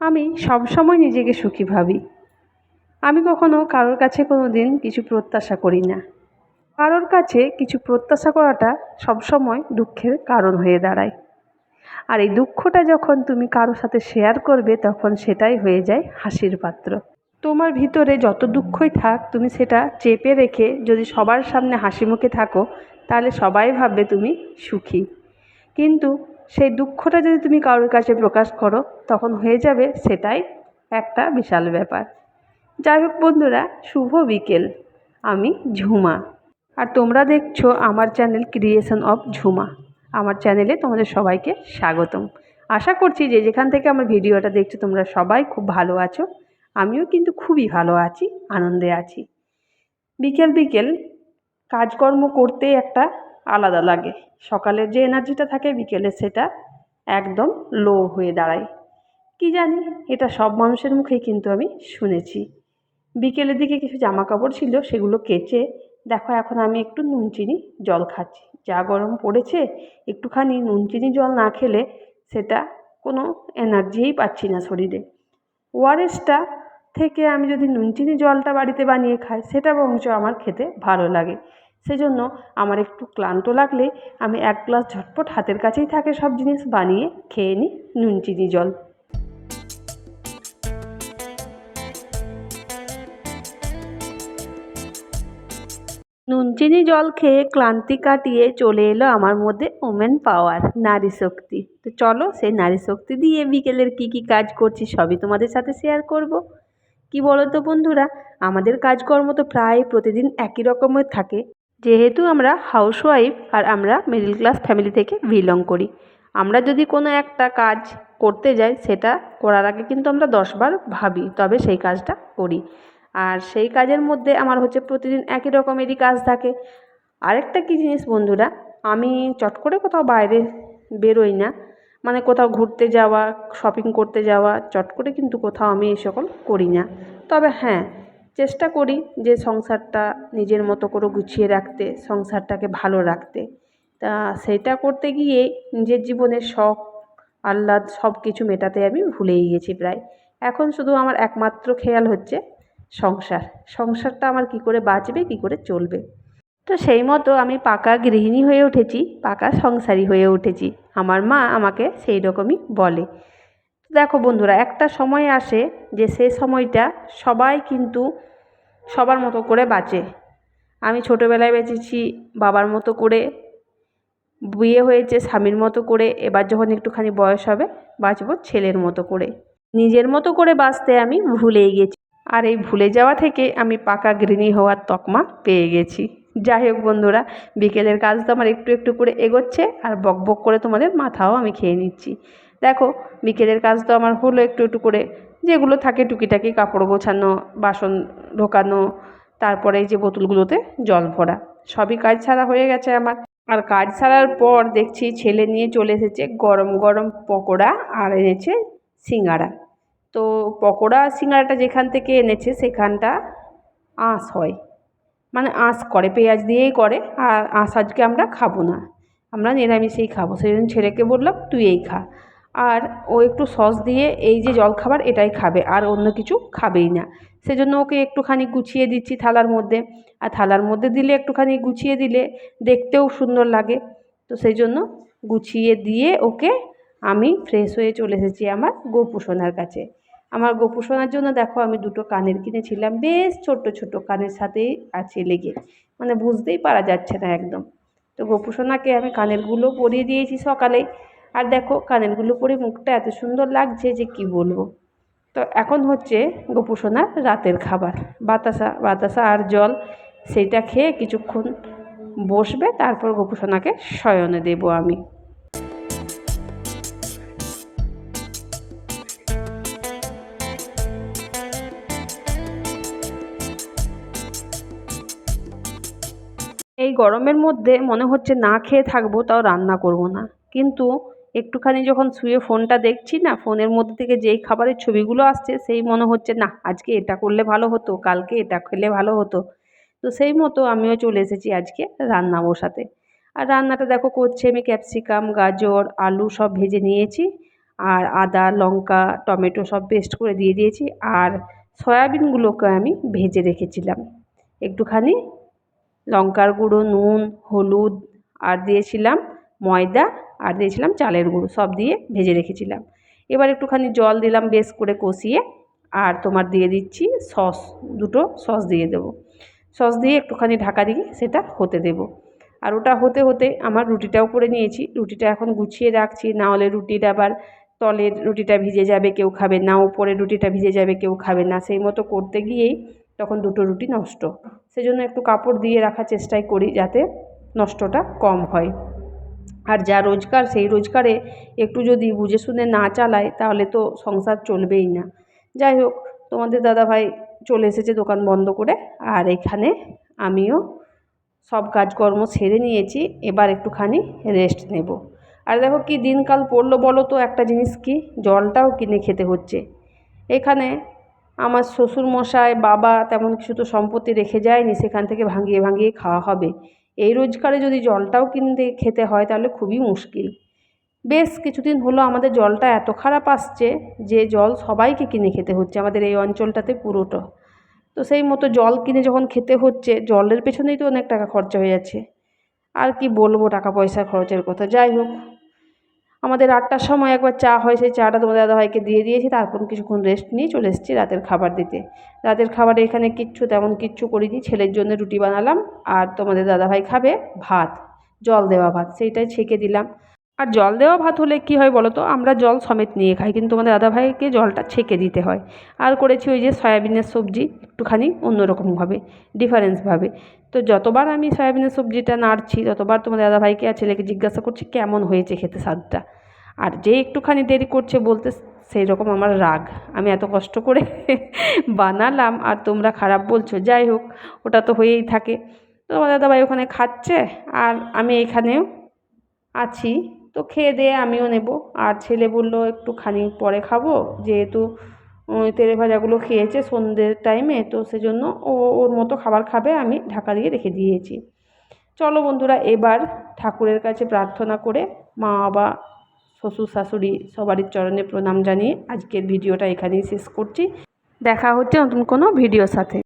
আমি সবসময় নিজেকে সুখী ভাবি। আমি কখনো কারোর কাছে কোনো দিন কিছু প্রত্যাশা করি না। কারোর কাছে কিছু প্রত্যাশা করাটা সবসময় দুঃখের কারণ হয়ে দাঁড়ায়। আর এই দুঃখটা যখন তুমি কারোর সাথে শেয়ার করবে, তখন সেটাই হয়ে যায় হাসির পাত্র। তোমার ভিতরে যত দুঃখই থাক, তুমি সেটা চেপে রেখে যদি সবার সামনে হাসি মুখে থাকো, তাহলে সবাই ভাববে তুমি সুখী। কিন্তু সেই দুঃখটা যদি তুমি কারোর কাছে প্রকাশ করো, তখন হয়ে যাবে সেটাই একটা বিশাল ব্যাপার। যাই হোক বন্ধুরা, শুভ বিকেল। আমি ঝুমা। আর তোমরা দেখছ আমার চ্যানেল ক্রিয়েশন অফ ঝুমা আমার চ্যানেলে তোমাদের সবাইকে স্বাগতম। আশা করছি যে যেখান থেকে আমার ভিডিওটা দেখছ, তোমরা সবাই খুব ভালো আছো। আমিও কিন্তু খুবই ভালো আছি, আনন্দে আছি। বিকেল বিকেল কাজকর্ম করতে একটা আলাদা লাগে। সকালের যে এনার্জিটা থাকে, বিকেলে সেটা একদম লো হয়ে দাঁড়ায়। কি জানি, এটা সব মানুষের মুখেই কিন্তু আমি শুনেছি। বিকেলের দিকে কিছু জামা কাপড় ছিল, সেগুলো কেচে, দেখো এখন আমি একটু নুন চিনি জল খাচ্ছি। যা গরম পড়েছে, একটুখানি নুন চিনি জল না খেলে সেটা কোনো এনার্জিই পাচ্ছি না শরীরে। ওআরএসটা থেকে আমি যদি নুন চিনি জলটা বাড়িতে বানিয়ে খাই, সেটা বরঞ্চ আমার খেতে ভালো লাগে। সেজন্য আমার একটু ক্লান্ত লাগলে আমি এক গ্লাস ঝটপট হাতের কাছেই থাকে সব জিনিস বানিয়ে খেয়ে নিই নুন, চিনি, জল। নুন, চিনি, জল খেয়ে ক্লান্তি কাটিয়ে চলে এলো আমার মধ্যে ওমেন পাওয়ার, নারী শক্তি। তো চলো সেই নারী শক্তি দিয়ে বিকেলের কি কি কাজ করছি সবই তোমাদের সাথে শেয়ার করব। কি বলো তো বন্ধুরা, আমাদের কাজকর্ম তো প্রায় প্রতিদিন একই রকমের থাকে। যেহেতু আমরা হাউসওয়াইফ আর আমরা মিডল ক্লাস ফ্যামিলি থেকে বিলং করি। আমরা যদি কোনো একটা কাজ করতে যাই, সেটা করার আগে কিন্তু আমরা দশবার ভাবি, তবে সেই কাজটা করি। আর সেই কাজের মধ্যে আমার হচ্ছে প্রতিদিন একই রকমেরই কাজ থাকে। আরেকটা কী জিনিস বন্ধুরা, আমি চট করে কোথাও বাইরে বেরোই না। মানে কোথাও ঘুরতে যাওয়া শপিং করতে যাওয়া, চট করে কিন্তু কোথাও আমি এই সকল করি না। তবে হ্যাঁ চেষ্টা করি যে সংসারটা নিজের মতো করে গুছিয়ে রাখতে, সংসারটাকে ভালো রাখতে। তা সেইটা করতে গিয়ে নিজের জীবনের শখ, আহ্লাদ সব কিছু মেটাতে আমি ভুলেই গেছি প্রায়। এখন শুধু আমার একমাত্র খেয়াল হচ্ছে সংসার। সংসারটা আমার কী করে বাঁচবে, কী করে চলবে? তো সেই মতো আমি পাকা গৃহিণী হয়ে উঠেছি, পাকা সংসারী হয়ে উঠেছি। আমার মা আমাকে সেই রকমই বলে। দেখো বন্ধুরা, একটা সময় আসে যে সে সময়টা সবাই কিন্তু সবার মতো করে বাঁচে। আমি ছোটোবেলায় বেঁচেছি, বাবার মতো করে। বিয়ে হয়েছে স্বামীর মতো করে। এবার যখন একটুখানি বয়স হবে, বাঁচবো ছেলের মতো করে। নিজের মতো করে বাঁচতে আমি ভুলেই গেছি। আর এই ভুলে যাওয়া থেকে আমি পাকা গৃহিণী হওয়ার তকমা পেয়ে গেছি। যাই হোক বন্ধুরা, বিকেলের কাজ তো আমার একটু একটু করে এগোচ্ছে, আর বক বক করে তোমাদের মাথাও আমি খেয়ে নিচ্ছি। দেখো, বিকেলের কাজ তো আমার হলো একটু একটু করে। যেগুলো থাকে টুকিটাকি কাপড় গোছানো, বাসন ঢোকানো, তারপরে এই যে বোতলগুলোতে জল ভরা। সবই কাজ ছাড়া হয়ে গেছে আমার। আর কাজ ছাড়ার পর দেখছি ছেলে নিয়ে চলে এসেছে গরম গরম পকোড়া আর এনেছে সিঙ্গারা। তো পকোড়া, সিঙ্গারাটা যেখান থেকে এনেছে সেখানটা আঁশ হয়। মানে আঁশ করে, পেঁয়াজ দিয়েই করে, আর আঁশ আজকে আমরা খাব না। আমরা নিরামিষেই খাব। সেই জন্য ছেলেকে বললাম, তুই এই খা। আর ও একটু সস দিয়ে এই যে জলখাবার এটাই খাবে, আর অন্য কিছু খাবেই না। সেজন্য ওকে একটুখানি গুছিয়ে দিচ্ছি থালার মধ্যে। আর থালার মধ্যে দিলে একটুখানি গুছিয়ে দিলে দেখতেও সুন্দর লাগে। তো সেই জন্য গুছিয়ে দিয়ে ওকে আমি ফ্রেশ হয়ে চলে এসেছি আমার গোপু সোনার কাছে। আমার গোপু সোনার জন্য দেখো আমি দুটো কানের কিনেছিলাম, বেশ ছোট্ট ছোট্ট কানের সাথেই আছে লেগে। মানে বুঝতেই পারা যাচ্ছে না একদম। তো গোপু সোনাকে আমি কানেরগুলো পরিয়ে দিয়েছি সকালে। আর দেখো কানেরগুলো পরে মুখটা এত সুন্দর লাগছে যে কি বলব। তো এখন হচ্ছে গোপু সোনার রাতের খাবার। বাতাসা বাতাসা আর জল, সেইটা খেয়ে কিছুক্ষণ বসবে, তারপর গোপু সোনাকে শয়নে দেবো আমি। এই গরমের মধ্যে মনে হচ্ছে না খেয়ে থাকব, তাও রান্না করব না। কিন্তু একটুখানি যখন শুয়ে ফোনটা দেখছি না, ফোনের মধ্যে থেকে যেই খাবারের ছবিগুলো আসছে, সেই মনে হচ্ছে, না, আজকে এটা করলে ভালো হতো, কালকে এটা খেলে ভালো হতো। তো সেই মতো আমিও চলে এসেছি আজকে রান্না বসাতে। আর রান্নাটা দেখো করছি আমি, ক্যাপসিকাম, গাজর, আলু সব ভেজে নিয়েছি, আর আদা, লঙ্কা, টমেটো সব পেস্ট করে দিয়ে দিয়েছি, আর সয়াবিনগুলোকে আমি ভেজে রেখেছিলাম। একটুখানি লঙ্কার গুঁড়ো, নুন, হলুদ, আর দিয়েছিলাম ময়দা আর দিয়েছিলাম চালের গুঁড়ো, সব দিয়ে ভেজে রেখেছিলাম। এবার একটুখানি জল দিলাম বেশ করে কষিয়ে, আর তোমার দিয়ে দিচ্ছি সস, দুটো সস দিয়ে দেবো। সস দিয়ে একটুখানি ঢাকা দিয়ে সেটা হতে দেবো। আর ওটা হতে হতে আমার রুটিটাও করে নিয়েছি, রুটিটা এখন গুছিয়ে রাখছি, না হলে রুটির আবার তলের রুটিটা ভিজে যাবে, কেউ খাবে না, উপরের রুটিটা ভিজে যাবে, কেউ খাবে না, সেই মতো করতে গিয়েই তখন দুটো রুটি নষ্ট। সেজন্য একটু কাপড় দিয়ে রাখার চেষ্টাই করি যাতে নষ্টটা কম হয়। আর যা রোজগার, সেই রোজগারে একটু যদি বুঝে শুনে না চালায়, তাহলে তো সংসার চলবেই না। যাই হোক, তোমাদের দাদাভাই চলে এসেছে দোকান বন্ধ করে, আর এখানে আমিও সব কাজকর্ম সেরে নিয়েছি, এবার একটুখানি রেস্ট নেব। আর দেখো কি দিনকাল পড়ল বলো তো, একটা জিনিস কি? জলটাও কিনে খেতে হচ্ছে। এখানে আমার শ্বশুর শ্বশুরমশাই, বাবা তেমন কিছু তো সম্পত্তি রেখে যায়নি, সেখান থেকে ভাঙিয়ে ভাঙিয়ে খাওয়া হবে। এই রোজগারে যদি জলটাও কিনতে, খেতে হয় তাহলে খুবই মুশকিল। বেশ, কিছুদিন হলো আমাদের জলটা এত খারাপ আসছে যে জল সবাইকে কিনে খেতে হচ্ছে, আমাদের এই অঞ্চলটাতে পুরোটা। তো সেই মতো জল কিনে যখন খেতে হচ্ছে, জলের পেছনেই তো অনেক টাকা খরচা হয়ে যাচ্ছে। আর কি বলব টাকা পয়সা খরচের কথা। যাই হোক আমাদের আটটার সময় একবার চা হয়, সেই চাটা তোমাদের দাদাভাইকে দিয়ে দিয়েছি, তারপর কিছুক্ষণ রেস্ট নিয়ে চলে এসেছি রাতের খাবার দিতে। রাতের খাবারে এখানে কিচ্ছু, তেমন কিচ্ছু করিনি, ছেলের জন্য রুটি বানালাম আর তোমাদের দাদাভাই খাবে ভাত, জল দেওয়া ভাত, সেইটাই ছেঁকে দিলাম। আর জল দেওয়া ভাত হলে কী হয় বলো তো? আমরা জল সমেত নিয়ে খাই, কিন্তু আমাদের দাদাভাইকে জলটা ছেঁকে দিতে হয়। আর করেছি ওই যে সয়াবিনের সবজি, একটুখানি অন্যরকমভাবে ডিফারেন্সভাবে তো যতবার আমি সয়াবিনের সবজিটা নাড়ছি, ততবার তোমাদের দাদাভাইকে আর ছেলেকে জিজ্ঞাসা করছি, কেমন হয়েছে খেতে স্বাদটা? আর যে একটুখানি দেরি করছে বলতে সেই রকম আমার রাগ। আমি এত কষ্ট করে বানালাম, আর তোমরা খারাপ বলছো। যাই হোক, ওটা তো হয়েই থাকে। তো দাদাভাই ওখানে খাচ্ছে, আর আমি এখানেও আছি। তো খেয়ে দিয়ে আমিও নেব। আর ছেলে বলল একটুখানি পরে খাব। যেহেতু তেলে ভাজাগুলো খেয়েছে সন্ধ্যের টাইমে তো সেজন্য ও, ওর মতো খাবার খাবে আমি ঢাকা দিয়ে রেখে দিয়েছি। চলো বন্ধুরা, এবার ঠাকুরের কাছে প্রার্থনা করে মা, বাবা, শ্বশুর, শাশুড়ি সবারই চরণে প্রণাম জানিয়ে আজকের ভিডিওটা এখানেই শেষ করছি। দেখা হচ্ছে নতুন কোনো ভিডিওর সাথে।